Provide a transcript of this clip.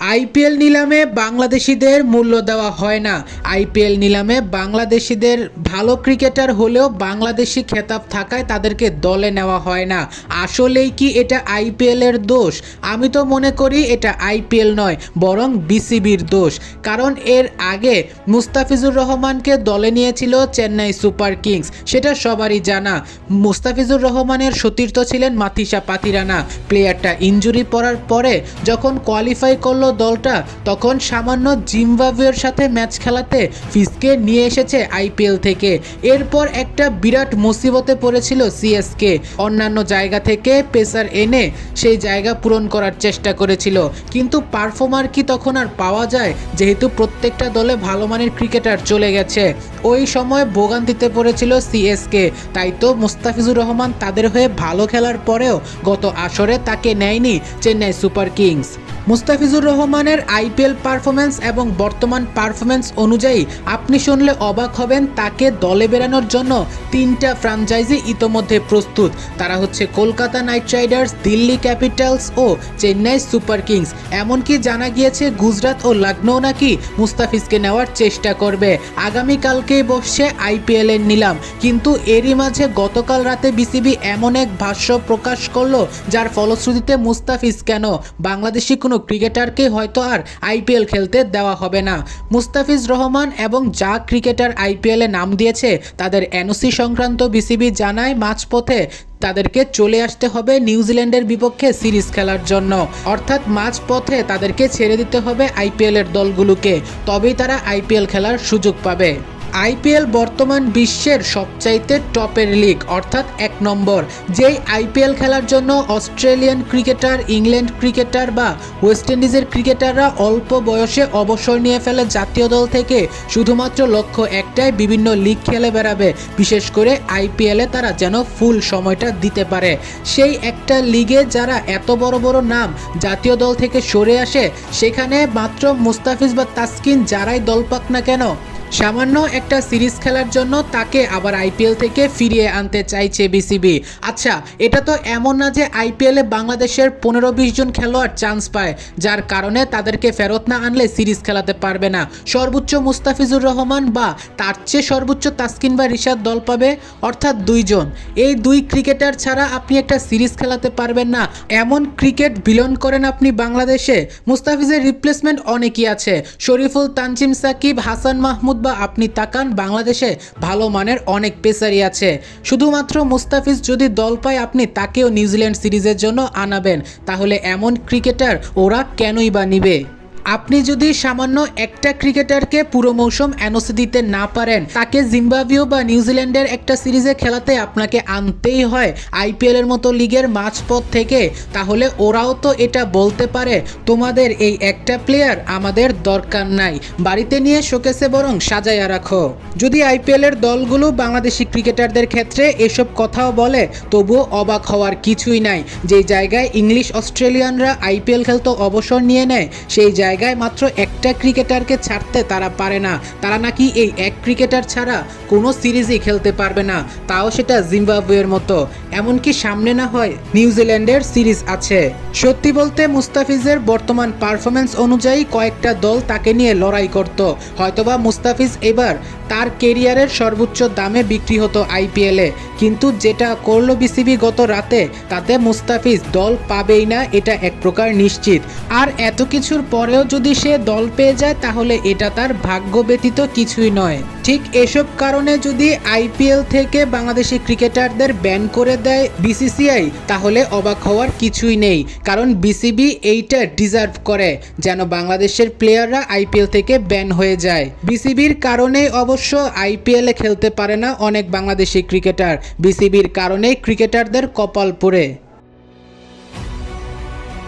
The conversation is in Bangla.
আইপিএল নিলামে বাংলাদেশিদের মূল্য দেওয়া হয় না। আইপিএল নিলামে বাংলাদেশিদের ভালো ক্রিকেটার হলেও বাংলাদেশি খেতাব থাকায় তাদেরকে দলে নেওয়া হয় না। আসলেই কি এটা আইপিএল এর দোষ? আমি তো মনে করি এটা আইপিএল নয়, বরং বিসিবির দোষ। কারণ এর আগে মুস্তাফিজুর রহমানকে দলে নিয়েছিল চেন্নাই সুপার কিংস, সেটা সবারই জানা। মুস্তাফিজুর রহমানের সতীর্থ ছিলেন মাথিসা পাতিরানা। প্লেয়ারটা ইঞ্জুরি পড়ার পরে যখন কোয়ালিফাই করল দলটা তখন সামান্য জিম্বাবুয়ের সাথে ম্যাচ খেলাতে ফিসকে নিয়ে এসেছে আইপিএল থেকে। এরপর একটা বিরাট মুসিবতে পড়েছিল সিএসকে। অন্যান্য জায়গা থেকে পেসার এনে সেই জায়গা পূরণ করার চেষ্টা করেছিল। কিন্তু পারফর্মার কি তখন আর পাওয়া যায়? যেহেতু প্রত্যেকটা দলে ভালো মানের ক্রিকেটার চলে গেছে। ওই সময় ভোগান্তিতে পড়েছিল সিএসকে। তাই তো মুস্তাফিজুর রহমান তাদের হয়ে ভালো খেলার পরেও গত আসরে তাকে নেয়নি চেন্নাই সুপার কিংস। মুস্তাফিজুর রহমানের আইপিএল পারফরমেন্স এবং বর্তমান পারফরমেন্স অনুযায়ী আপনি শুনলে অবাক হবেন তাকে দলে বেরানোর জন্য তিনটা ফ্রাঞ্চাইজি ইতোমধ্যে প্রস্তুত। তারা হচ্ছে Kolkata Knight Riders, Delhi Capitals ও চেন্নাই সুপার কিংস। এমনকি জানা গিয়েছে গুজরাট ও লখনৌ নাকি মুস্তাফিজকে নেওয়ার চেষ্টা করবে। আগামীকালকেই বসছে আইপিএল এর নিলাম। কিন্তু এরই মাঝে গতকাল রাতে বিসিবি এমন এক ভাষ্য প্রকাশ করল, যার ফলশ্রুতিতে মুস্তাফিজ কেন? বাংলাদেশি কোনো ক্রিকেটারকে হয়তো আর আইপিএল খেলতে দেওয়া হবে না। মুস্তাফিজ রহমান এবং যা ক্রিকেটার আইপিএলে নাম দিয়েছে, তাদের এনওসি সংক্রান্ত বিসিবি জানায় মাঝপথে তাদেরকে চলে আসতে হবে নিউজিল্যান্ডের বিপক্ষে সিরিজ খেলার জন্য। অর্থাৎ মাঝপথে তাদেরকে ছেড়ে দিতে হবে আইপিএলের দলগুলোকে। তবেই তারা আইপিএল খেলার সুযোগ পাবে। আইপিএল বর্তমান বিশ্বের সবচাইতে টপের লিগ, অর্থাৎ এক নম্বর। যেই আইপিএল খেলার জন্য অস্ট্রেলিয়ান ক্রিকেটার, ইংল্যান্ড ক্রিকেটার বা ওয়েস্ট ইন্ডিজের ক্রিকেটাররা অল্প বয়সে অবসর নিয়ে ফেলে জাতীয় দল থেকে, শুধুমাত্র লক্ষ্য একটাই, বিভিন্ন লিগ খেলে বেড়াবে। বিশেষ করে আইপিএলে তারা যেন ফুল সময়টা দিতে পারে। সেই একটা লিগে যারা এত বড় বড় নাম জাতীয় দল থেকে সরে আসে, সেখানে মাত্র মুস্তাফিজ বা তাসকিন যারাই দল পাক না কেন সামান্য একটা সিরিজ খেলার জন্য তাকে আবার আইপিএল থেকে ফিরিয়ে আনতে চাইছে বিসিবি। আচ্ছা এটা তো এমন না যে আইপিএলে বাংলাদেশের পনেরো বিশ জন খেলোয়াড় চান্স পায়, যার কারণে তাদেরকে ফেরত না আনলে সিরিজ খেলাতে পারবে না। সর্বোচ্চ মুস্তাফিজুর রহমান বা তার চেয়ে সর্বোচ্চ তাসকিন বা রিশাদ দল পাবে, অর্থাৎ দুইজন এই দুই ক্রিকেটার ছাড়া আপনি একটা সিরিজ খেলাতে পারবেন না। এমন ক্রিকেট বিলন করেন আপনি বাংলাদেশে, মুস্তাফিজের রিপ্লেসমেন্ট অনেকই আছে। শরীফুল তানজিম সাকিব, হাসান মাহমুদ বা আপনি তাকান, বাংলাদেশে ভালো মানের অনেক পেসারই আছে। শুধুমাত্র মুস্তাফিজ যদি দল পায়, আপনি তাকেও নিউজিল্যান্ড সিরিজের জন্য আনাবেন। তাহলে এমন ক্রিকেটার ওরা কেনই বা নিবে? আপনি যদি সামান্য একটা ক্রিকেটারকে পুরো মৌসুম এনওসি দিতে না পারেন, তাকে জিম্বাবুয়ে বা নিউজিল্যান্ডের একটা সিরিজে খেলাতে আপনাকে আনতেই হয় আইপিএল এর মতো লিগের মাঝপথ থেকে। তাহলে ওরাও তো এটা বলতে পারে, তোমাদের এই একটা প্লেয়ার আমাদের দরকার নাই। বাড়িতে নিয়ে শোকেসে বরং সাজাইয়া রাখো। যদি আইপিএল এর দলগুলো বাংলাদেশি ক্রিকেটারদের ক্ষেত্রে এসব কথাও বলে, তবুও অবাক হওয়ার কিছুই নাই। যেই জায়গায় ইংলিশ অস্ট্রেলিয়ানরা আইপিএল খেলতে অবসর নিয়ে নেয়, সেই জায়গায় মাত্র একটা ক্রিকেটারকে ছাড়তে তারা পারে না। তারা নাকি এই এক ক্রিকেটার ছাড়া কোনো সিরিজই খেলতে পারবে না। তাও সেটা জিম্বাবুয়ের মতো। এমনকি সামনে না হয় নিউজিল্যান্ডের সিরিজ আছে। সত্যি বলতে মুস্তাফিজের বর্তমান পারফরমেন্স অনুযায়ী কয়েকটা দল তাকে নিয়ে লড়াই করত। হয়তোবা মুস্তাফিজ এবার তার কেরিয়ারের সর্বোচ্চ দামে বিক্রি হতো আইপিএলে। কিন্তু যেটা করল বিসিবি গত রাতে, তাতে মুস্তাফিজ দল পাবেই না, এটা এক প্রকার নিশ্চিত। আর এত কিছুর পরেও যদি সে দল পেয়ে যায়, তাহলে এটা তার ভাগ্য ব্যতীত কিছুই নয়। ঠিক এসব কারণে যদি আইপিএল থেকে বাংলাদেশি ক্রিকেটারদের ব্যান করে দেয় বিসিসিআই, তাহলে অবাক হওয়ার কিছুই নেই। কারণ বিসিবি এইটা ডিজার্ভ করে, যেন বাংলাদেশের প্লেয়াররা আইপিএল থেকে ব্যান হয়ে যায়। বিসিবির কারণেই অবশ্য আইপিএলে খেলতে পারে না অনেক বাংলাদেশি ক্রিকেটার। বিসিবির কারণেই ক্রিকেটারদের কপাল পড়ে।